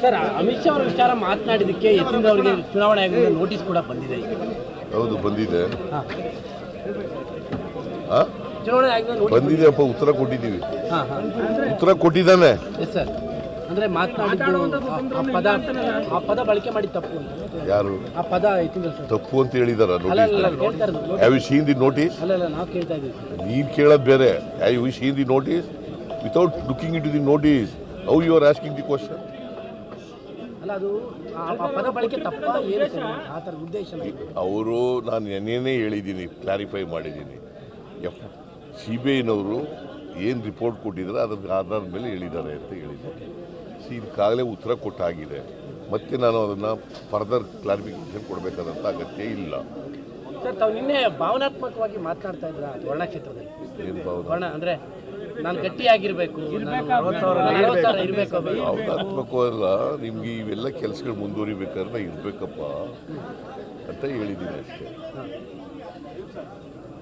Sir Amit Shah ಅವರ ವಿಚಾರ ಮಾತನಾಡಿದಕ್ಕೆ ಅವರಿಗೆ ಚುನಾವಣೆ ಆಗಿದೆ ನೋಟಿಸ್ ಕೂಡ ಬಂದಿದೆ ಹೌದು ಬಂದಿದೆ. ಬಂದಿದೆ ಅಪ್ಪ ಉತ್ತರ ಕೊಟ್ಟಿದ್ದೀವಿ. ಉತ್ತರ ಕೊಟ್ಟಿದ್ದಾನೆ. ಸರ್ ಅಂದ್ರೆ ಮಾತನಾಡಿದ್ದು ಆ- ಪದ ಆ ಪದ ಬಳಕೆ ಮಾಡಿ ತಪ್ಪು ಅಂತ. ಯಾರು? ಆ ಪದ ತಪ್ಪು ಅಂತ ಹೇಳಿದಾರ notice have you seen the notice ಅಲ್ಲ ಅಲ್ಲ ನಾವು ಕೇಳ್ತಾ ಇದ್ದೀವಿ. ನೀನ್ ಕೇಳೋದು ಬೇರೆ. Have you seen the notice without looking it to the notice how you are asking the question ಅವರು ನಾನು ನೆನ್ನೆನೇ ಹೇಳಿದ್ದೀನಿ ಕ್ಲಾರಿಫೈ ಮಾಡಿದ್ದೀನಿ. ಎಫ್ ಸಿ ಬಿ ಐನವರು ಏನು ರಿಪೋರ್ಟ್ ಕೊಟ್ಟಿದ್ದಾರೆ ಅದರ ಆಧಾರದ ಮೇಲೆ ಹೇಳಿದ್ದಾರೆ ಅಂತ ಹೇಳಿದ್ದಾರೆ ಸಿ ಇದಕ್ಕಾಗಲೇ ಉತ್ತರ ಕೊಟ್ಟಾಗಿದೆ. ಮತ್ತೆ ನಾನು ಅದನ್ನು ಫರ್ದರ್ ಕ್ಲಾರಿಫಿಕೇಶನ್ ಕೊಡಬೇಕಾದಂಥ ಅಗತ್ಯ ಇಲ್ಲ. ಸರ್ ತಾವು ನಿನ್ನೆ ಭಾವನಾತ್ಮಕವಾಗಿ ಮಾತನಾಡ್ತಾ ಇದ್ರ ವರ್ಣಕ್ಷೇತ್ರದಲ್ಲಿ. ಏನು ಭಾವನೆ ಅಂದ್ರೆ ನಾನು ಗಟ್ಟಿಯಾಗಿರ್ಬೇಕು. ಇರಬೇಕು. ಭಾವನಾತ್ಮಕವಲ್ಲ ನಿಮಗೆ ಇವೆಲ್ಲ ಕೆಲಸಗಳು ಮುಂದುವರಿಬೇಕಾದ್ರೆ ಇರಬೇಕಪ್ಪ ಅಂತ ಹೇಳಿದ್ದೀನಿ ಅಷ್ಟೇ.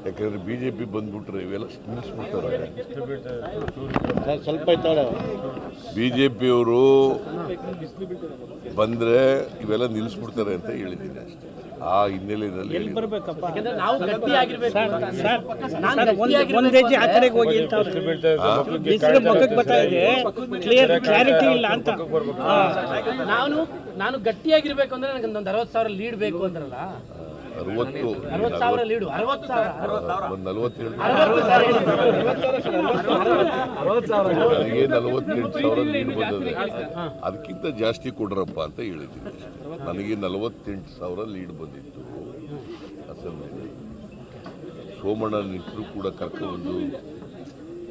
ಯಾಕಂದ್ರೆ ಬಿ ಜೆ ಪಿ ಬಂದ್ಬಿಟ್ರೆ ಇವೆಲ್ಲ ನಿಲ್ಲಿಸ್ಬಿಡ್ತಾರೆ ಸ್ವಲ್ಪ ಬಿ ಜೆ ಪಿಯವರು ಬಂದರೆ ಇವೆಲ್ಲ ನಿಲ್ಲಿಸ್ಬಿಡ್ತಾರೆ ಅಂತ ಹೇಳಿದ್ದೀನಿ ಅಷ್ಟೇ. ಆ ಹಿನ್ನೆಲೆಯಲ್ಲಿ. ನಾನು ನಾನು ಗಟ್ಟಿಯಾಗಿರ್ಬೇಕು ಅಂದ್ರೆ ನನಗೆ ಒಂದು ಅರವತ್ತು ಸಾವಿರ ಲೀಡ್ ಬೇಕು ಅಂದ್ರಲ್ಲ. ಅರವತ್ತು ಲೀಡು ಒಂದು ನಲವತ್ತೇಳು ನನಗೆ ನಲವತ್ತೆಂಟು ಸಾವಿರ ಬಂದದೆ. ಅದಕ್ಕಿಂತ ಜಾಸ್ತಿ ಕೊಡ್ರಪ್ಪ ಅಂತ ಹೇಳಿದ್ದೀನಿ. ನನಗೆ ನಲವತ್ತೆಂಟು ಸಾವಿರ ಲೀಡ್ ಬಂದಿತ್ತು ಅಸೆಂಬ್ಲಿ ಸೋಮಣ್ಣ ನಿಂತರೂ ಕೂಡ ಕರ್ಕೊಂಡು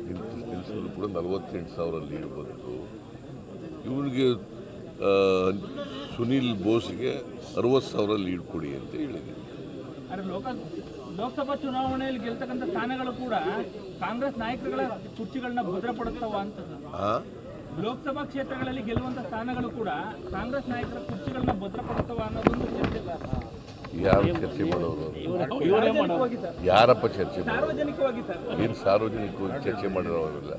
ನಿಂತು ನಿಲ್ಲಿಸಿದ್ರು ಕೂಡ ನಲವತ್ತೆಂಟು ಸಾವಿರ ಲೀಡ್ ಬಂತು. ಇವನಿಗೆ ಸುನೀಲ್ ಸುನಿಲ್ ಬೋಸ್ಗೆ ಅರವತ್ತು ಸಾವಿರ ಲೀಡ್ ಕೊಡಿ ಅಂತ ಹೇಳಿದ್ದೀನಿ. ಅರೆ ಲೋಕ ಲೋಕಸಭಾ ಚುನಾವಣೆಯಲ್ಲಿ ಗೆಲ್ತಕ್ಕಂಥ ಸ್ಥಾನಗಳು ಕೂಡ ಕಾಂಗ್ರೆಸ್ ನಾಯಕರುಗಳ ಕುರ್ಚಿಗಳನ್ನ ಭದ್ರಪಡಿಸ್ತಾವ ಅಂತ ಆ? ಲೋಕಸಭಾ ಕ್ಷೇತ್ರಗಳಲ್ಲಿ ಗೆಲ್ಲುವಂಥ ಸ್ಥಾನಗಳು ಕೂಡ ಕಾಂಗ್ರೆಸ್ ನಾಯಕರ ಕುರ್ಚಿಗಳನ್ನ ಭದ್ರಪಡಿಸ್ತಾವ ಅನ್ನೋದೊಂದು ಚರ್ಚೆ. ಯಾರು ಚರ್ಚೆ ಮಾಡೋರು? ಯಾರಪ್ಪ ಚರ್ಚೆ ಸಾರ್ವಜನಿಕವಾಗಿ ಸರ್. ಏನು ಸಾರ್ವಜನಿಕವಾಗಿ ಚರ್ಚೆ ಮಾಡಿರೋರಿಲ್ಲ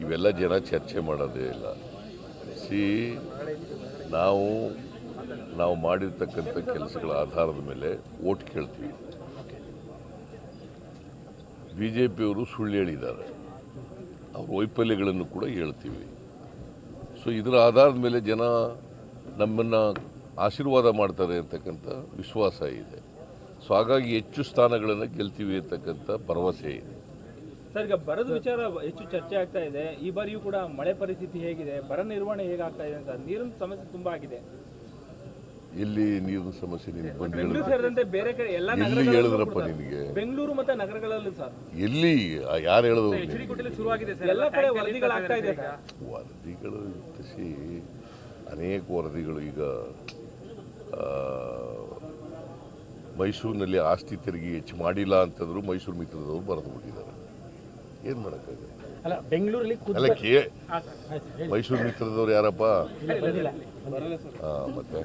ಇವೆಲ್ಲ ಜನ ಚರ್ಚೆ ಮಾಡೋದೇ ಇಲ್ಲ. ಸಿ ನಾವು ನಾವು ಮಾಡಿರ್ತಕ್ಕಂಥ ಕೆಲಸಗಳ ಆಧಾರದ ಮೇಲೆ ಓಟ್ ಕೇಳ್ತೀವಿ. ಬಿ ಜೆ ಪಿಯವರು ಸುಳ್ಳು ಹೇಳಿದ್ದಾರೆ. ಅವ್ರ ವೈಫಲ್ಯಗಳನ್ನು ಕೂಡ ಹೇಳ್ತೀವಿ. ಸೊ ಇದರ ಆಧಾರದ ಮೇಲೆ ಜನ ನಮ್ಮನ್ನು ಆಶೀರ್ವಾದ ಮಾಡ್ತಾರೆ ಅಂತಕ್ಕಂಥ ವಿಶ್ವಾಸ ಇದೆ. ಸೊ ಹಾಗಾಗಿ ಹೆಚ್ಚು ಸ್ಥಾನಗಳನ್ನು ಗೆಲ್ತೀವಿ ಅಂತಕ್ಕಂಥ ಭರವಸೆ ಇದೆ. ಸರ್, ಈಗ ಬರದ ವಿಚಾರ ಹೆಚ್ಚು ಚರ್ಚೆ ಆಗ್ತಾ ಇದೆ. ಈ ಬಾರಿಯೂ ಕೂಡ ಮಳೆ ಪರಿಸ್ಥಿತಿ ಹೇಗಿದೆ. ಬರ ನಿರ್ವಹಣೆ ಹೇಗಾಗ್ತಾ ಇದೆ ಅಂತ ನೀರಿನ ಸಮಸ್ಯೆ ತುಂಬಾ ಆಗಿದೆ. ಎಲ್ಲಿ ನೀರಿನ ಸಮಸ್ಯೆ ನಿಮ್ಗೆ ಬಂದು ಎಲ್ಲ ಹೇಳಿದ್ರಪ್ಪ ನಿನಗೆ? ಬೆಂಗಳೂರು ಮತ್ತೆ ನಗರಗಳಲ್ಲೂ ಸರ್. ಎಲ್ಲಿ? ಯಾರು ಹೇಳಿದ್ರು ನಿನಗೆ? ಶುರುವಾಗಿದೆ ಎಲ್ಲ ಕಡೆ ವರದಿಗಳಾಗ್ತಾ ಇದೆ ಸರ್. ವರದಿಗಳು ಸಿ ಅನೇಕ ವರದಿಗಳು ಈಗ ಆ, ಮೈಸೂರಿನಲ್ಲಿ ಆಸ್ತಿ ತೆರಿಗೆ ಹೆಚ್ಚು ಮಾಡಿಲ್ಲ ಅಂತಂದ್ರು ಮೈಸೂರು ಮಿತ್ರದವರು ಬರೆದು ಬಿಟ್ಟಿದ್ದಾರೆ. ಏನು ಮಾಡೋಕ್ಕಾಗಲ್ಲ ಅಲ್ಲ ಬೆಂಗಳೂರಲ್ಲಿ ಅಲ್ಲ ಕೇ ಮೈಸೂರು ಮಿತ್ರದವ್ರು ಯಾರಪ್ಪ? ಹಾ ಮತ್ತೆ?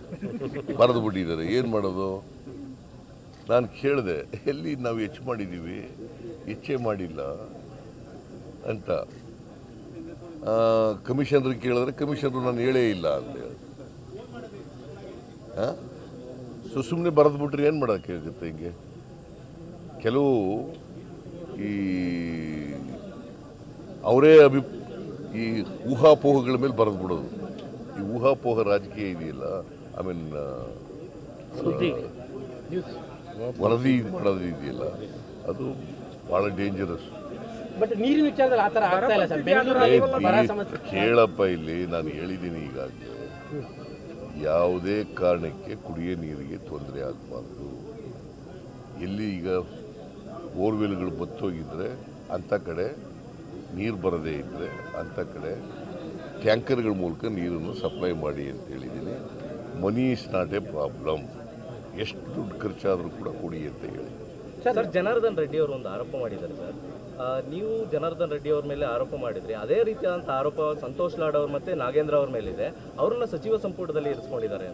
ಬರೆದು ಬಿಟ್ಟಿದ್ದಾರೆ. ಏನು ಮಾಡೋದು? ನಾನು ಕೇಳಿದೆ ಎಲ್ಲಿ ನಾವು ಹೆಚ್ಚು ಮಾಡಿದ್ದೀವಿ ಹೆಚ್ಚೇ ಮಾಡಿಲ್ಲ ಅಂತ. ಕಮಿಷನರ್ ಕೇಳಿದ್ರೆ ಕಮಿಷನರ್ ನಾನು ಹೇಳೇ ಇಲ್ಲ ಅಂತ ಹೇಳಿ ಹಾಂ? ಸೊ ಸುಮ್ಮನೆ ಬರೆದು ಬಿಟ್ರೆ ಏನು ಮಾಡೋಕ್ಕಾಗುತ್ತೆ ಹಿಂಗೆ? ಕೆಲವು ಈ ಅವರೇ ಅಭಿ ಈ ಊಹಾಪೋಹಗಳ ಮೇಲೆ ಬರೆದು ಬಿಡೋದು. ಈ ಊಹಾಪೋಹ ರಾಜಕೀಯ ಇದೆಯಲ್ಲ ಐ ಮೀನ್ ವರದಿ ಮಾಡೋದು ಇದೆಯಲ್ಲ ಅದು ಭಾಳ ಡೇಂಜರಸ್ ಬಟ್ ನೀರಿನ ವಿಚಾರದಲ್ಲಿ ಆ ಥರ ಇಲ್ಲ ಸರ್. ಬೆಂಗಳೂರಲ್ಲಿ ಬರ ಸಮಸ್ಯೆ. ಕೇಳಪ್ಪ ಇಲ್ಲಿ ನಾನು ಹೇಳಿದ್ದೀನಿ ಈಗಾಗಲೇ. ಯಾವುದೇ ಕಾರಣಕ್ಕೆ ಕುಡಿಯೋ ನೀರಿಗೆ ತೊಂದರೆ ಆಗಬಾರ್ದು. ಎಲ್ಲಿ ಈಗ ಬೋರ್ವೆಲ್ಗಳು ಬತ್ತೋಗಿದ್ರೆ ಅಂಥ ಕಡೆ ನೀರು ಬರದೇ ಇದ್ದರೆ ಅಂಥ ಕಡೆ ಟ್ಯಾಂಕರ್ಗಳ ಮೂಲಕ ನೀರನ್ನು ಸಪ್ಲೈ ಮಾಡಿ ಅಂತ ಹೇಳಿದ್ದೀನಿ. Money is not a problem. ಎಷ್ಟು ದುಡ್ಡು ಖರ್ಚಾದರೂ ಕೂಡ ಕೊಡಿ ಅಂತ ಹೇಳಿ. ಸರ್ ಜನಾರ್ದನ್ ರೆಡ್ಡಿ ಅವರು ಒಂದು ಆರೋಪ ಮಾಡಿದ್ದಾರೆ ಸರ್. ನೀವು ಜನಾರ್ದನ್ ರೆಡ್ಡಿ ಅವ್ರ ಮೇಲೆ ಆರೋಪ ಮಾಡಿದ್ರಿ. ಅದೇ ರೀತಿಯಾದಂಥ ಆರೋಪ ಸಂತೋಷ್ ಲಾಡ್ ಅವ್ರ ಮತ್ತೆ ನಾಗೇಂದ್ರ ಅವ್ರ ಮೇಲಿದೆ. ಅವ್ರನ್ನ ಸಚಿವ ಸಂಪುಟದಲ್ಲಿ ಇರಿಸ್ಕೊಂಡಿದ್ದಾರೆ.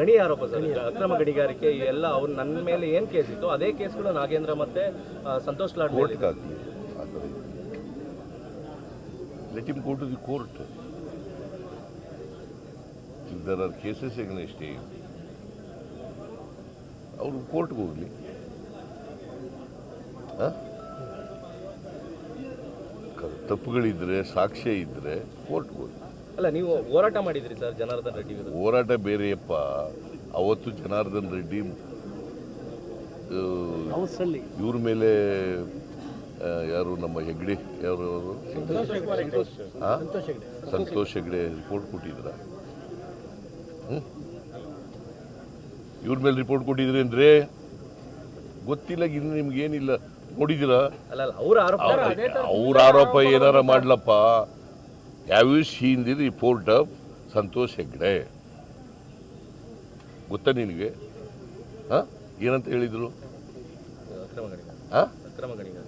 ಗಣಿ ಆರೋಪ ಸರ್. ಅಕ್ರಮ ಗಣಿಗಾರಿಕೆ ಎಲ್ಲ ಅವ್ರು ನನ್ನ ಮೇಲೆ ಏನು ಕೇಸ್ ಇತ್ತು ಅದೇ ಕೇಸ್ಗಳು ನಾಗೇಂದ್ರ ಮತ್ತೆ ಸಂತೋಷ್ ಲಾಡ್ ಮೇಲೆ him go to the court. If there are the against him, there are cases only. ಅವರು ಕೋರ್ಟ್ಗೆ ಹೋಗಲಿ ತಪ್ಪುಗಳಿದ್ರೆ ಸಾಕ್ಷ್ಯ ಇದ್ರೆ ಕೋರ್ಟ್ಗೆ ಹೋಗಿ ಅಲ್ಲ ನೀವು ಹೋರಾಟ ಮಾಡಿದ್ರಿ ಸರ್ ಜನಾರ್ದನ್ ರೆಡ್ಡಿ ಹೋರಾಟ ಬೇರೆಯಪ್ಪ. ಅವತ್ತು ಜನಾರ್ದನ್ ರೆಡ್ಡಿ ಇವ್ರ ಮೇಲೆ ಯಾರು ನಮ್ಮ ಹೆಗ್ಡೆ ಯಾರು ಅವರು? ಸಂತೋಷ್ ಹೆಗ್ಡೆ. ರಿಪೋರ್ಟ್ ಕೊಟ್ಟಿದ್ರ? ಇವ್ರ ಮೇಲೆ ರಿಪೋರ್ಟ್ ಕೊಟ್ಟಿದ್ರೇನ್ರಿ ಗೊತ್ತಿಲ್ಲ ಇನ್ನು ನಿಮ್ಗೆ ಏನಿಲ್ಲ. ನೋಡಿದಿರ ಅವ್ರ ಆರೋಪ ಏನಾರ ಮಾಡ್ಲಪ್ಪ? Have you seen the report of Santosh Hegde? ಗೊತ್ತಾ ನಿನಗೆ? ಹಾ ಏನಂತ ಹೇಳಿದ್ರು? ಹಾ ಅಕ್ರಮ ಗಣಿಗಾರಿಕೆ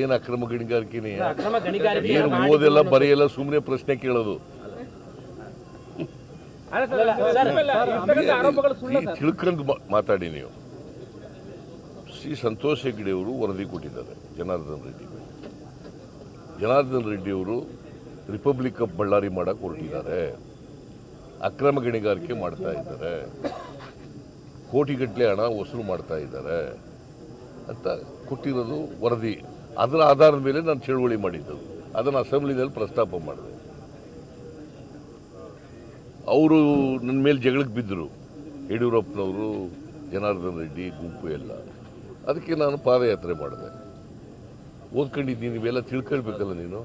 ಏನು ಅಕ್ರಮ ಗಣಿಗಾರಿಕೆನೇ? ಏನು ಓದೆಲ್ಲ ಬರೆಯಲ್ಲ ಸುಮ್ಮನೆ ಪ್ರಶ್ನೆ ಕೇಳೋದು. ತಿಳ್ಕೊಂಡು ಮಾತಾಡಿ ನೀವು. ಸಿ ಸಂತೋಷ್ ಹೆಗ್ಡೆ ಅವರು ವರದಿ ಕೊಟ್ಟಿದ್ದಾರೆ ಜನಾರ್ದನ್ ರೆಡ್ಡಿ. ಜನಾರ್ದನ್ ರೆಡ್ಡಿ ಅವರು ರಿಪಬ್ಲಿಕ್ ಆಫ್ ಬಳ್ಳಾರಿ ಮಾಡಕ್ಕೆ ಹೊರಟಿದ್ದಾರೆ. ಅಕ್ರಮ ಗಣಿಗಾರಿಕೆ ಮಾಡ್ತಾ ಇದ್ದಾರೆ. ಕೋಟಿಗಟ್ಟಲೆ ಹಣ ವಸೂಲು ಮಾಡ್ತಾ ಇದ್ದಾರೆ ಅಂತ ಕೊಟ್ಟಿರೋದು ವರದಿ. ಅದರ ಆಧಾರದ ಮೇಲೆ ನಾನು ಚಳುವಳಿ ಮಾಡಿದ್ದು. ಅದನ್ನು ಅಸೆಂಬ್ಲಿನಲ್ಲಿ ಪ್ರಸ್ತಾಪ ಮಾಡಿದೆ. ಅವರು ನನ್ನ ಮೇಲೆ ಜಗಳಕ್ಕೆ ಬಿದ್ದರು. ಯಡಿಯೂರಪ್ಪನವರು, ಜನಾರ್ದನ್ ರೆಡ್ಡಿ, ಗುಂಪು ಎಲ್ಲ. ಅದಕ್ಕೆ ನಾನು ಪಾದಯಾತ್ರೆ ಮಾಡಿದೆ. ಓದ್ಕೊಂಡಿದ್ದೀನಿ, ನೀವೆಲ್ಲ ತಿಳ್ಕೊಳ್ಬೇಕಲ್ಲ ನೀನು?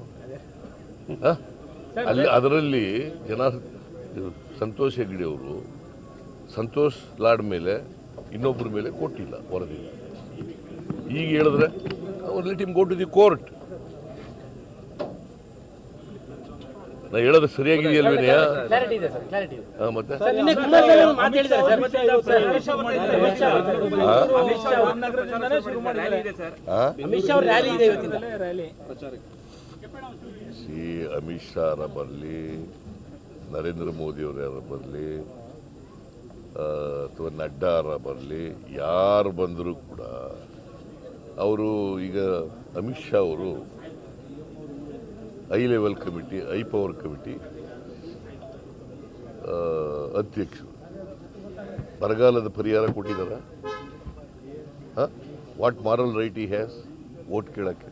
ಅಲ್ಲಿ ಅದರಲ್ಲಿ ಜನ, ಸಂತೋಷ್ ಹೆಗ್ಡೆ ಅವರು, ಸಂತೋಷ್ ಲಾಡ್ ಮೇಲೆ ಇನ್ನೊಬ್ಬರ ಮೇಲೆ ಕೊಟ್ಟಿಲ್ಲ ವರದಿ. ಈಗ ಹೇಳಿದ್ರೆ let him go to the court ನಾ ಹೇಳೋದು ಸರಿಯಾಗಿದೆಯಲ್ಲ ಕ್ಲಾರಿಟಿ ಇದೆ ಸರ್ ಕ್ಲಾರಿಟಿ ಇದೆ ಮತ್ತೆ? ಸರ್ ನಿನ್ನೆ ಕುಮಾರಸ್ವಾಮಿ ಮಾತು ಹೇಳಿದ್ದಾರೆ ಸರ್. ಅಮಿತ್ ಶಾ ಅವರ ಅವರು- ಸಿ ಬರಲಿ ನರೇಂದ್ರ ಮೋದಿಯವ್ರು ಯಾರ ಬರಲಿ ಅಥವಾ ನಡ್ಡಾರ ಬರಲಿ ಯಾರು ಬಂದರೂ ಕೂಡ ಅವರು ಈಗ ಅಮಿತ್ ಶಾ ಅವರು high level committee high power committee ಅಧ್ಯಕ್ಷರು. ಬರಗಾಲದ ಪರಿಹಾರ ಕೊಟ್ಟಿದ್ದಾರ? What moral right he has vote ಕೇಳಕ್ಕೆ.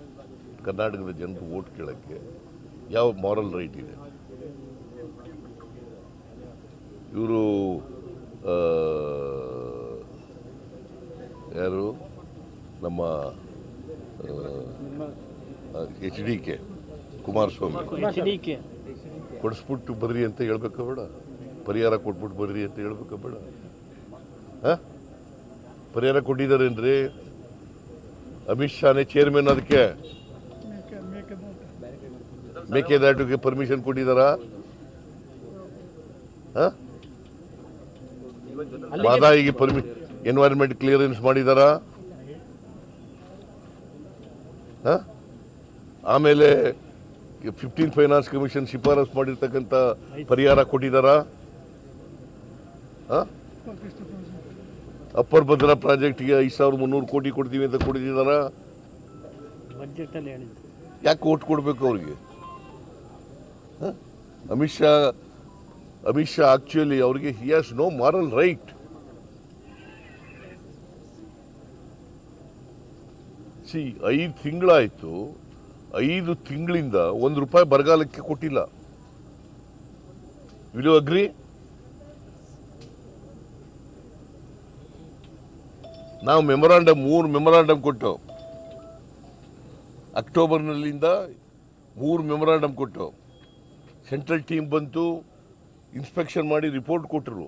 ಕರ್ನಾಟಕದ ಜನರು ವೋಟ್ ಕೇಳಕ್ಕೆ. ಯಾವ ಮಾರಲ್ ರೈಟ್ ಇದೆ? ಇವರು ಯಾರು? ನಮ್ಮ ಎಚ್ ಡಿ ಕೆ ಕುಮಾರಸ್ವಾಮಿ. ಕೊಡಿಸ್ಬಿಟ್ಟು ಬರ್ರಿ ಅಂತ ಹೇಳ್ಬೇಕ ಬೇಡ? ಪರಿಹಾರ ಕೊಟ್ಬಿಟ್ಟು ಬರ್ರಿ ಅಂತ ಹೇಳ್ಬೇಕ ಬೇಡ? ಹ? ಪರಿಹಾರ ಕೊಟ್ಟಿದ್ದಾರೇನ್ರಿ? ಅಮಿತ್ ಶಾನೇ ಚೇರ್ಮನ್ ಅದಕ್ಕೆ? ಮೇಕೆದಾಟುಗೆ ಪರ್ಮಿಷನ್ ಕೊಟ್ಟಿದ್ದಾರಾ? ಬಾದಾಯಿಗೆ ಮಾದಾಯಿಗೆ ಪರ್ಮಿ ಎನ್ವೈರನ್ಮೆಂಟ್ ಕ್ಲಿಯರೆನ್ಸ್ ಮಾಡಿದಾರಾ? ಆಮೇಲೆ ಫಿಫ್ಟೀನ್ ಫೈನಾನ್ಸ್ ಕಮಿಷನ್ ಶಿಫಾರಸ್ ಮಾಡಿರ್ತಕ್ಕಂಥ ಪರಿಹಾರ ಕೊಟ್ಟಿದ್ದಾರಾ ಅಪ್ಪರ್ ಭದ್ರಾ ಪ್ರಾಜೆಕ್ಟ್ಗೆ ಐದು ಸಾವಿರದ ಮುನ್ನೂರು ಕೋಟಿ ಕೊಡ್ತೀವಿ ಅಂತ ಕೊಟ್ಟಿದ್ದಾರಾ ಹೇಳಿದ್ದು. ಯಾಕೆ ಓಟ್ ಕೊಡಬೇಕು ಅವ್ರಿಗೆ? ಅಮಿತ್ ಶಾ ಅಮಿತ್ ಶಾ ಆಕ್ಚುಲಿ ಅವ್ರಿಗೆ he has no moral right see, ಐದು ತಿಂಗಳಾಯಿತು, ಐದು ತಿಂಗಳಿಂದ ಒಂದು ರೂಪಾಯಿ ಬರಗಾಲಕ್ಕೆ ಕೊಟ್ಟಿಲ್ಲ. Will agree? ನಾವು ಮೆಮೊರಾಂಡಮ್ ಮೂರು ಮೆಮೊರಾಂಡಮ್ ಕೊಟ್ಟು ಅಕ್ಟೋಬರ್ನಲ್ಲಿಂದ ಮೂರು ಮೆಮೊರಾಂಡಮ್ ಕೊಟ್ಟು ಸೆಂಟ್ರಲ್ ಟೀಮ್ ಬಂತು, ಇನ್ಸ್ಪೆಕ್ಷನ್ ಮಾಡಿ ರಿಪೋರ್ಟ್ ಕೊಟ್ಟರು.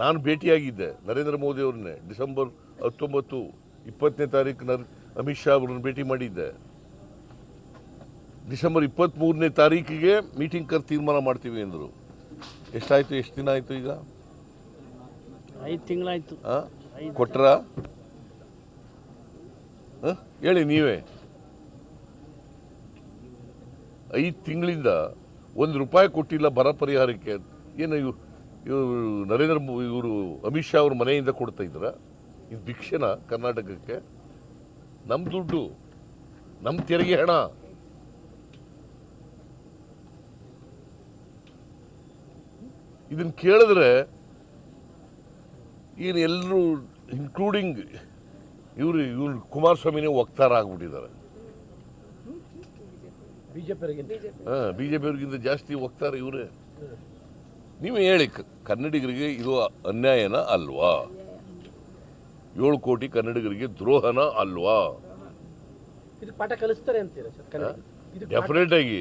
ನಾನು ಭೇಟಿಯಾಗಿದ್ದೆ ನರೇಂದ್ರ ಮೋದಿ ಅವ್ರನ್ನೇ, ಡಿಸೆಂಬರ್ ಹತ್ತೊಂಬತ್ತು. ಇಪ್ಪತ್ತನೇ ತಾರೀಕು ನರ್ ಅಮಿತ್ ಶಾ ಅವ್ರನ್ನ ಭೇಟಿ ಮಾಡಿದ್ದೆ. ಡಿಸೆಂಬರ್ ಇಪ್ಪತ್ತ್ಮೂರನೇ ತಾರೀಕಿಗೆ ಮೀಟಿಂಗ್ ಕರ್ ತೀರ್ಮಾನ ಮಾಡ್ತೀವಿ ಅಂದರು. ಎಷ್ಟಾಯಿತು ಎಷ್ಟು ದಿನ ಆಯಿತು ಈಗ? ಐದು ತಿಂಗಳಾಯ್ತು. ಹಾಂ ಕೊಟ್ರ? ಹೇಳಿ ನೀವೇ. ಐದು ತಿಂಗಳಿಂದ ಒಂದು ರೂಪಾಯಿ ಕೊಟ್ಟಿಲ್ಲ ಬರ ಪರಿಹಾರಕ್ಕೆ. ಏನು ಇವ್ ಇವರು ನರೇಂದ್ರ ಇವರು ಅಮಿತ್ ಶಾ ಅವ್ರ ಮನೆಯಿಂದ ಕೊಡ್ತಾ ಇದ್ರ? ಇದು ಭಿಕ್ಷೆನ ಕರ್ನಾಟಕಕ್ಕೆ ನಮ್ಮ ದುಡ್ಡು ನಮ್ಮ ತೆರಿಗೆ ಹಣ. ಇದನ್ನು ಕೇಳಿದ್ರೆ ಏನು ಎಲ್ಲರೂ ಇನ್ಕ್ಲೂಡಿಂಗ್ ಇವರು ಇವ್ರು ಕುಮಾರಸ್ವಾಮಿನೇ ವಕ್ತಾರ ಆಗ್ಬಿಟ್ಟಿದ್ದಾರೆ. ಹಾಂ ಬಿ ಜೆ ಪಿಯವ್ರಿಗಿಂತ ಜಾಸ್ತಿ ಒಕ್ತಾರೆ ಇವರೇ. ನೀವು ಹೇಳಿ ಕನ್ನಡಿಗರಿಗೆ ಇದು ಅನ್ಯಾಯನ ಅಲ್ವಾ? ಏಳು ಕೋಟಿ ಕನ್ನಡಿಗರಿಗೆ ದ್ರೋಹನ ಅಲ್ವಾ? ಪಾಠ ಕಲಿಸ್ತಾರೆ ಡೆಫಿನೆಟ್ ಆಗಿ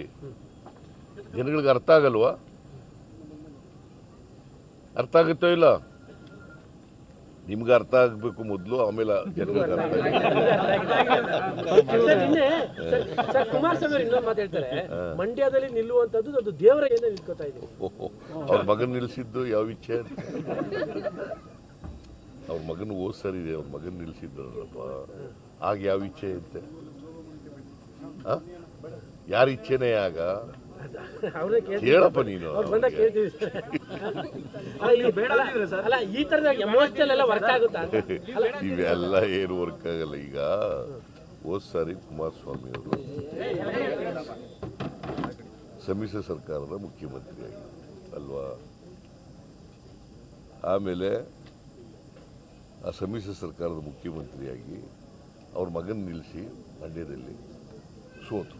ಜನಗಳಿಗೆ ಅರ್ಥ ಆಗಲ್ವಾ? ಅರ್ಥ ಆಗುತ್ತೋ ಇಲ್ಲ? ನಿಮ್ಗೆ ಅರ್ಥ ಆಗಬೇಕು ಮೊದಲು ಆಮೇಲೆ ಜನಗಳಿಗೆ ಅರ್ಥ ಹೇಳ್ತಾರೆ. ಮಂಡ್ಯದಲ್ಲಿ ನಿಲ್ಲುವಂತದ್ದು ಅದು ದೇವರ ಏನೇ ನಿಂತ್ಕೋತಾ ಇದೆ. ಅವ್ರ ಮಗನ್ ನಿಲ್ಸಿದ್ದು ಯಾವ ಇಚ್ಛೆ ಅಂತ ಅವ್ರ ಮಗನ ಓದ್ ಸರಿ ಇದೆ ಅವ್ರ ಮಗನ್ ನಿಲ್ಸಿದ್ರಲ್ಲಪ್ಪ ಆಗ ಯಾವ ಇಚ್ಛೆ ಆ? ಯಾರ ಇಚ್ಛೆನೇ ಆಗ? ಹೇಳಪ್ಪ ನೀನು. ಇವೆಲ್ಲ ಏನು ವರ್ಕ್ ಆಗಲ್ಲ ಈಗ. ಓದ್ಸರಿ ಸಾರಿ ಕುಮಾರಸ್ವಾಮಿ ಅವರು. ಸಮ್ಮಿಶ್ರ ಸರ್ಕಾರದ ಮುಖ್ಯಮಂತ್ರಿಯಾಗಿ. ಅಲ್ವಾ? ಆಮೇಲೆ ಆ ಸಮ್ಮಿಶ್ರ ಸರ್ಕಾರದ ಮುಖ್ಯಮಂತ್ರಿಯಾಗಿ ಅವ್ರ ಮಗನ ನಿಲ್ಲಿಸಿ ಮಂಡ್ಯದಲ್ಲಿ ಸೋತು.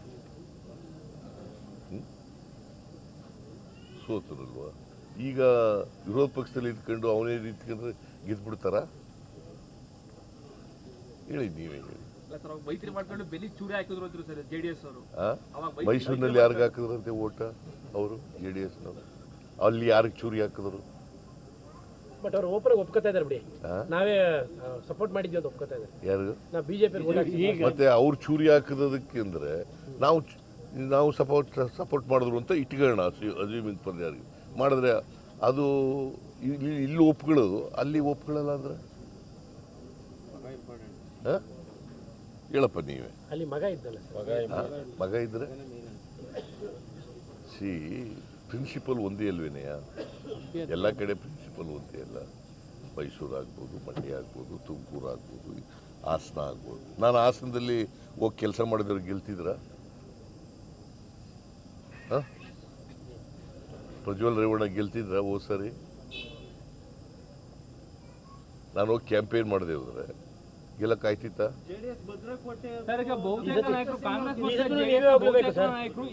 ಸೋತರಲ್ವ? ಈಗ ವಿರೋಧ ಪಕ್ಷದಲ್ಲಿ ಇದ್ಕೊಂಡು ಅವನೇ ನಿಂತ್ಕೊಂಡ್ರೆ ಗೆದ್ಬಿಡ್ತಾರ? ಹೇಳಿ ನೀವೇ ಹೇಳಿ? ಮೈಸೂರಿನಲ್ಲಿ ಯಾರಿಗೆ ಹಾಕಿದ್ರಂತೆ ಓಟ? ಅವರು ಜೆ ಡಿ ಎಸ್ನವರು ಅಲ್ಲಿ ಯಾರಿಗೆ ಚೂರಿ ಹಾಕಿದ್ರು? ಬಟ್ ಅವ್ರು ಓಪನ್ ಒಪ್ಕೋತಾ ಇದಾರೆ ಬಿಡಿ? ನಾವೇ ಸಪೋರ್ಟ್ ಮಾಡಿದ್ವಿ ಅಂತ ಒಪ್ಕೋತಾ ಇದ್ದಾರೆ. ಯಾರು? ನಾವು ಬಿಜೆಪಿ ಮತ್ತೆ ಅವ್ರು ಚೂರಿ ಹಾಕಿದಕ್ಕೆ ಅಂದ್ರೆ ನಾವು ನಾವು ಸಪೋರ್ಟ್ ಸಪೋರ್ಟ್ ಮಾಡಿದ್ರು ಅಂತ ಇಟ್ಕೊಳ್ಳೋಣ ಅಜೀಮಿಂಗ್ ಪರ್ಯಾರಿಗೆ ಮಾಡಿದ್ರೆ ಅದು ಇಲ್ಲಿ ಇಲ್ಲಿ ಒಪ್ಕೊಳ್ಳೋದು ಅಲ್ಲಿ ಒಪ್ಕೊಳ್ಳಲ್ಲ ಅಂದ್ರೆ? ಹೇಳಪ್ಪ ನೀವೇ. ಅಲ್ಲಿ ಮಗ ಇದ್ದಲ್ಲ? ಮಗ ಇದ್ರೆ? ಸಿ ಪ್ರಿನ್ಸಿಪಲ್ ಒಂದೇ ಅಲ್ವೇನೆಯ? ಎಲ್ಲ ಕಡೆ ಅಲ್ಲ ಮೈಸೂರು ಆಗ್ಬೋದು ಮಂಡ್ಯ ಆಗ್ಬೋದು ತುಮಕೂರು ಆಗ್ಬೋದು ಹಾಸನ ಆಗ್ಬೋದು. ನಾನು ಹಾಸನದಲ್ಲಿ ಹೋಗಿ ಕೆಲಸ ಮಾಡಿದ್ರೆ ಗೆಲ್ತಿದ್ರ? ಪ್ರಜ್ವಲ್ ರೇವಣ್ಣ ಗೆಲ್ತಿದ್ರ ಓ ಸರಿ? ನಾನು ಹೋಗಿ ಕ್ಯಾಂಪೇನ್ ಮಾಡಿದೆ ಹೋದ್ರೆ. ಗೆಲ್ಲಕ್ಕೆ ಆಯ್ತಿತ್ತ? ಸರ್ ಈಗ ಬಹುತೇಕ ನಾಯಕರು ಕಾಂಗ್ರೆಸ್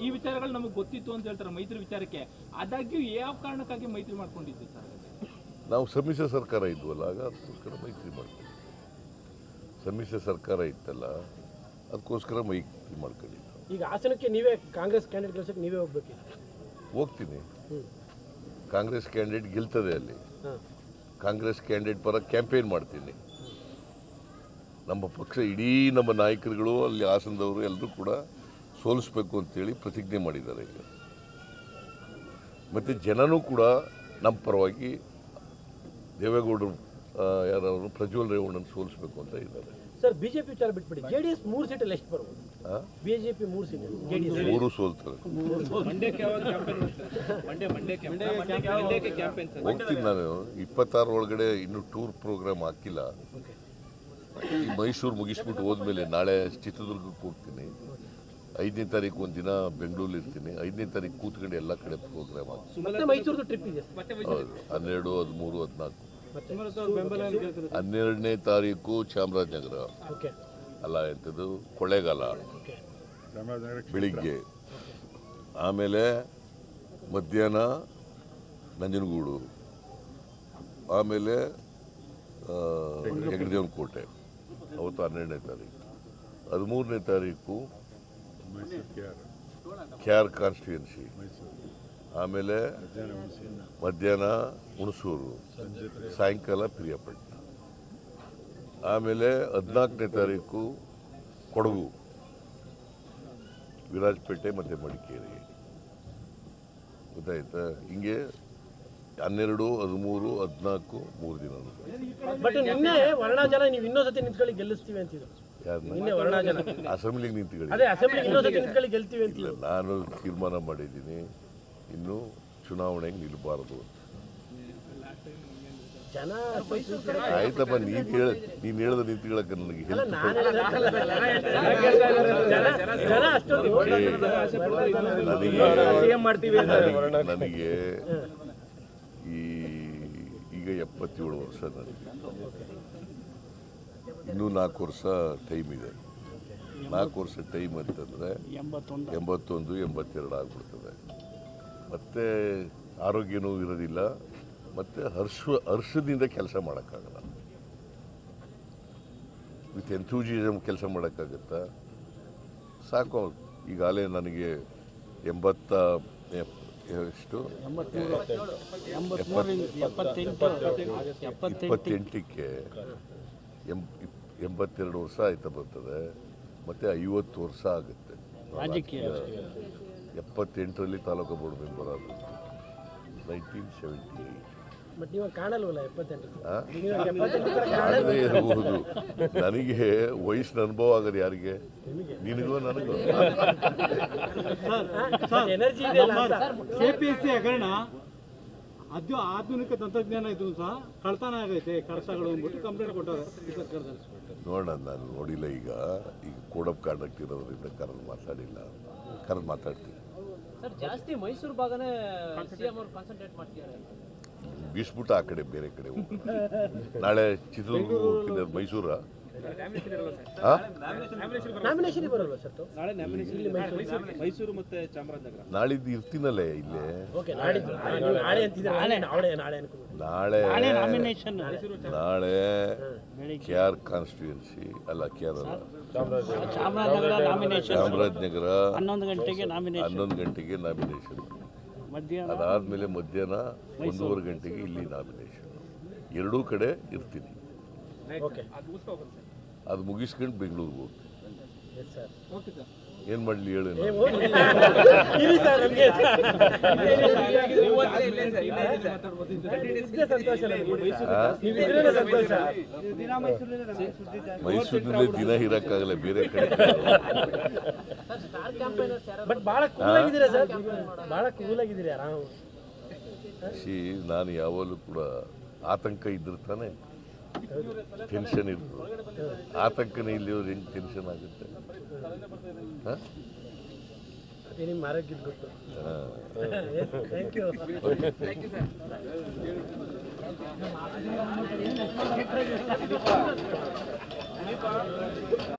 ಈ ವಿಚಾರಗಳು ನಮಗೆ ಗೊತ್ತಿತ್ತು ಅಂತ ಹೇಳ್ತಾರೆ ಮೈತ್ರಿ ವಿಚಾರಕ್ಕೆ. ಆದಾಗ್ಯೂ ಯಾವ ಕಾರಣಕ್ಕಾಗಿ ಮೈತ್ರಿ ಮಾಡ್ಕೊಂಡಿದ್ದು ಸರ್. ನಾವು ಸಮ್ಮಿಶ್ರ ಸರ್ಕಾರ ಇದ್ವಲ್ಲ ಆಗ ಅದಕ್ಕೋಸ್ಕರ ಮೈತ್ರಿ ಮಾಡ್ತೀವಿ. ಸಮ್ಮಿಶ್ರ ಸರ್ಕಾರ ಇತ್ತಲ್ಲ ಅದಕ್ಕೋಸ್ಕರ ಮೈತ್ರಿ ಮಾಡ್ಕೊಂಡಿದ್ದು ಈಗ ಹಾಸನಕ್ಕೆ ನೀವೇ ಕಾಂಗ್ರೆಸ್ ಕ್ಯಾಂಡಿಡೇಟ್ ಕೆಲಸಕ್ಕೆ ನೀವೇ ಹೋಗ್ಬೇಕು ಹೋಗ್ತೀನಿ. ಕಾಂಗ್ರೆಸ್ ಕ್ಯಾಂಡಿಡೇಟ್ ಗೆಲ್ತದೆ ಅಲ್ಲಿ. ಕಾಂಗ್ರೆಸ್ ಕ್ಯಾಂಡಿಡೇಟ್ ಪರ ಕ್ಯಾಂಪೇನ್ ಮಾಡ್ತೀನಿ. ನಮ್ಮ ಪಕ್ಷ ಇಡೀ ನಮ್ಮ ನಾಯಕರುಗಳು ಅಲ್ಲಿ ಹಾಸನದವರು ಎಲ್ಲರೂ ಕೂಡ ಸೋಲಿಸ್ಬೇಕು ಅಂತೇಳಿ ಪ್ರತಿಜ್ಞೆ ಮಾಡಿದ್ದಾರೆ ಈಗ. ಮತ್ತು ಜನನೂ ಕೂಡ ನಮ್ಮ ಪರವಾಗಿ ದೇವೇಗೌಡರು ಯಾರು ಪ್ರಜ್ವಲ್ ರೇವಣ್ಣನ ಸೋಲಿಸಬೇಕು ಅಂತ ಇದ್ದಾರೆ. ಸರ್ ಬಿಜೆಪಿ ವಿಚಾರ ಬಿಟ್ಬಿಡಿ. ಜೆ ಡಿ ಎಸ್ ಮೂರು ಸೀಟಲ್ಲಿ ಎಷ್ಟು ಬರ್ಬೋದು? ಬಿಜೆಪಿ ಮೂರು ಸೀಟ್ ಜೆ ಮೂರು ಸೋಲ್ತಾರೆ. ಹೋಗ್ತೀನಿ ನಾನು. ಇಪ್ಪತ್ತಾರು ಒಳಗಡೆ ಇನ್ನು ಟೂರ್ ಪ್ರೋಗ್ರಾಮ್ ಹಾಕಿಲ್ಲ. ಮೈಸೂರು ಮುಗಿಸ್ಬಿಟ್ಟು ಹೋದ್ಮೇಲೆ ನಾಳೆ ಚಿತ್ರದುರ್ಗಕ್ಕೆ ಹೋಗ್ತೀನಿ. ಐದನೇ ತಾರೀಕು ಒಂದಿನ ಬೆಂಗಳೂರಲ್ಲಿ ಇರ್ತೀನಿ. ಐದನೇ ತಾರೀಕು ಕೂತ್ಕೊಂಡು ಎಲ್ಲ ಕಡೆ ಪ್ರೋಗ್ರಾಮ್ ಹನ್ನೆರಡು ಹದಿಮೂರು ಹದಿನಾಲ್ಕು. ಹನ್ನೆರಡನೇ ತಾರೀಕು ಚಾಮರಾಜನಗರ. ಓಕೆ ಅಲ್ಲ ಎಂಥದ್ದು ಕೊಳ್ಳೇಗಾಲ. ಬೆಳಿಗ್ಗೆ. ಆಮೇಲೆ ಮಧ್ಯಾಹ್ನ ನಂಜನಗೂಡು. ಆಮೇಲೆ ಹೆಗ್ಗಡದೇವನ ಕೋಟೆ ಅವತ್ತು ಹನ್ನೆರಡನೇ ತಾರೀಕು. ಹದಿಮೂರನೇ ತಾರೀಕು ಕೆ ಆರ್. ಕಾನ್ಸ್ಟಿಟ್ಯೂನ್ಸಿ ಆಮೇಲೆ ಮಧ್ಯಾಹ್ನ ಹುಣಸೂರು. ಸಾಯಂಕಾಲ ಪ್ರಿಯಪಟ್ಟಣ ಆಮೇಲೆ ಹದಿನಾಲ್ಕನೇ ತಾರೀಕು ಕೊಡಗು. ವಿರಾಜಪೇಟೆ ಮತ್ತು ಮಡಿಕೇರಿ. ಗೊತ್ತಾಯ್ತಾ? ಹಿಂಗೆ ಹನ್ನೆರಡು ಹದಿಮೂರು ಹದಿನಾಲ್ಕು ಮೂರು ದಿನ ಬಟ್ ನಿನ್ನೆ ವರ್ಣಾಜನ ನೀವು ಇನ್ನೊಂದು ಸತಿ ನಿಂತ್ಕೊಳ್ಳಿ ಗೆಲ್ಲಿಸ್ತೀವಿ ಅಂತಿದ್ರು. ಯಾರನ್ನ ಅಸೆಂಬ್ಲಿಗೆ ನಿಂತ್ಕೊಳ್ಳಿ. ಇಲ್ಲ ನಾನು ತೀರ್ಮಾನ ಮಾಡಿದ್ದೀನಿ. ಇನ್ನು ಚುನಾವಣೆಗೆ ನಿಲ್ಲಬಾರದು ಜನ ಆಯ್ತಪ್ಪ ನೀನು ಹೇಳ ನೀನ್ ಹೇಳ್ದ ನಿಂತ್ಕೊಳ್ಳಕ್ಕೆ ನನಗೆ ಹೆಲ್ಪ್ ನಾನು ಜನ ಜನ ಅಷ್ಟೊಂದು ನನಗೆ ಸಿಎಂ ಮಾಡ್ತೀವಿ ಅಂತ. ನನಗೆ- ನನಗೆ ಈ ಈಗ ಎಪ್ಪತ್ತೇಳು ವರ್ಷ ನನಗೆ. ಇನ್ನೂ ನಾಲ್ಕು ವರ್ಷ ಟೈಮ್ ಇದೆ. ನಾಲ್ಕು ವರ್ಷ ಟೈಮ್ ಅಂತಂದರೆ ಎಂಬತ್ತೊಂದು. ಎಂಬತ್ತೆರಡು ಆಗ್ಬಿಡ್ತದೆ. ಮತ್ತು ಆರೋಗ್ಯನೂ ಇರೋದಿಲ್ಲ ಮತ್ತು ಹರ್ಷ ಹರ್ಷದಿಂದ ಕೆಲಸ ಮಾಡೋಕ್ಕಾಗಲ್ಲ. ವಿತ್ ಎಂಥೂಜಿಸಮ್ ಕೆಲಸ ಮಾಡೋಕ್ಕಾಗತ್ತಾ? ಸಾಕು ಈಗಾಗಲೇ ನನಗೆ ಎಂಬತ್ತ ಎಷ್ಟು? ಇಪ್ಪತ್ತೆಂಟಕ್ಕೆ. ಎಂ ಇಪ್- ಎಂಬತ್ತೆರಡು ವರ್ಷ ಆಯ್ತಾ ಬರ್ತದೆ ಮತ್ತು ಐವತ್ತು ವರ್ಷ ಆಗುತ್ತೆ ಎಪ್ಪತ್ತೆಂಟರಲ್ಲಿ ತಾಲೂಕು ಬೋರ್ಡ್ ಮೆಂಬರ್ ಆಗುತ್ತೆ ನೈನ್ಟೀನ್ ಸೆವೆಂಟಿ ಏಯ್ಟ್ ಇರಬಹುದು ನನಗೆ ವಯಸ್ಸಿನ ಅನುಭವ ಆಗದೆ ಯಾರಿಗೆ ನಿನಗೋ ನನಗೋ ಎನರ್ಜಿ ಅದು ಆಧುನಿಕ ತಂತ್ರಜ್ಞಾನ ಇದ್ರು ಸಹ ಕಳ್ತನ ಆಗೈತೆ ಕಳಸಗಳು ಅಂದ್ಬಿಟ್ಟು ಕಂಪ್ಲೇಂಟ್ ಕೊಟ್ಟವ್ರೆ. ಈ ಸರ್ಕಾರದಲ್ಲಿ ನೋಡೋಣ ನಾನು ನೋಡಿಲ್ಲ ಈಗ. ಈಗ ಕೋಡ್ ಆಫ್ ಕಾಂಡಕ್ಟ್ ಇರೋದ್ರಿಂದ ಕರೆದು ಮಾತಾಡಿಲ್ಲ. ಕರೆದು ಮಾತಾಡ್ತೀನಿ. ಸರ್ ಜಾಸ್ತಿ ಮೈಸೂರು ಭಾಗನೇ ಸಿಎಂ ಅವ್ರು ಕಾನ್ಸಂಟ್ರೇಟ್ ಮಾಡ್ತಿದ್ದಾರೆ. ಬೀಸ್ಬಿಟ್ಟು ಆ ಕಡೆ ಬೇರೆ ಕಡೆ ಹೋಗ್ತಾರೆ. ನಾಳೆ ಚಿತ್ರದುರ್ಗ ಮೈಸೂರ. ನಾಮಿನೇಷನ್ ಬರಲ್ವಾ ಸರ್. ನಾಳೆ ನಾಮಿನೇಷನ್ ಮೈಸೂರು ಮತ್ತೆ ಚಾಮರಾಜನಗರ. ನಾಳಿದ್ದು ಇರ್ತೀನಲ್ಲೇ ಇಲ್ಲಿ. ಓಕೆ ನಾಳೆ ನಾಳೆ ನಾಳೆ ನಾಳೆ ಅನ್ಕೊಂಡು ನಾಳೆ ನಾಮಿನೇಷನ್ ನಾಳೆ ಕೆ ಆರ್ ಕಾನ್ಸ್ಟಿಟ್ಯೂನ್ಸಿ ಅಲ್ಲ K R Chamarajanagar. Nomination Chamarajanagar ಹನ್ನೊಂದು ಗಂಟೆಗೆ ನಾಮಿನೇಷನ್ ಹನ್ನೊಂದು ಗಂಟೆಗೆ ನಾಮಿನೇಷನ್ ಮಧ್ಯಾಹ್ನ? ಅದಾದಮೇಲೆ ಮಧ್ಯಾಹ್ನ ಒಂದೂವರೆ ಗಂಟೆಗೆ ಇಲ್ಲಿ ನಾಮಿನೇಷನ್ ಎರಡೂ ಕಡೆ ಇರ್ತೀನಿ. ಓಕೆ ಅದು ಮುಗಿಸ್ಕೊಂಡು ಬೆಂಗಳೂರಿಗೆ ಹೋಗ್ತೀನಿ. ಎಸ್ ಸರ್ ಏನು ಮಾಡಲಿ ಹೇಳಿ ನಾನು? ಇರಿ ಸರ್ ನಮಗೆ. ಸಂತೋಷ ನಮ್ಗೆ. ಆ? ನೀವಿದ್ರೇನೆ ಸಂತೋಷ. ಮೈಸೂರಿನಲ್ಲಿ ದಿನ ಇರೋಕ್ಕಾಗಲ್ಲ ಬೇರೆ ಕಡೆ ಬಟ್ ಬಹಳ ಕೂಲ್ ಆಗಿದ್ದೀರಾ ಸರ್ ಬಹಳ ಕೂಲ್ ಆಗಿದ್ದೀರಿ ಆರಾಮ್ ಸಿ ನಾನು ಯಾವಾಗಲೂ ಕೂಡ ಆತಂಕ ಇದ್ರೆ ತಾನೆ. ಟೆನ್ಷನ್ ಇರ್ತದೆ ಆತಂಕನೇ ಇಲ್ಲಿಯವ್ರು ಹೆಂಗೆ ಟೆನ್ಷನ್ ಆಗುತ್ತೆ. ಹಾಂ? ಅದೇ ನಿಮ್ಮ ಆರೋಗ್ಯದ ಗೊತ್ತು ಥ್ಯಾಂಕ್ ಯು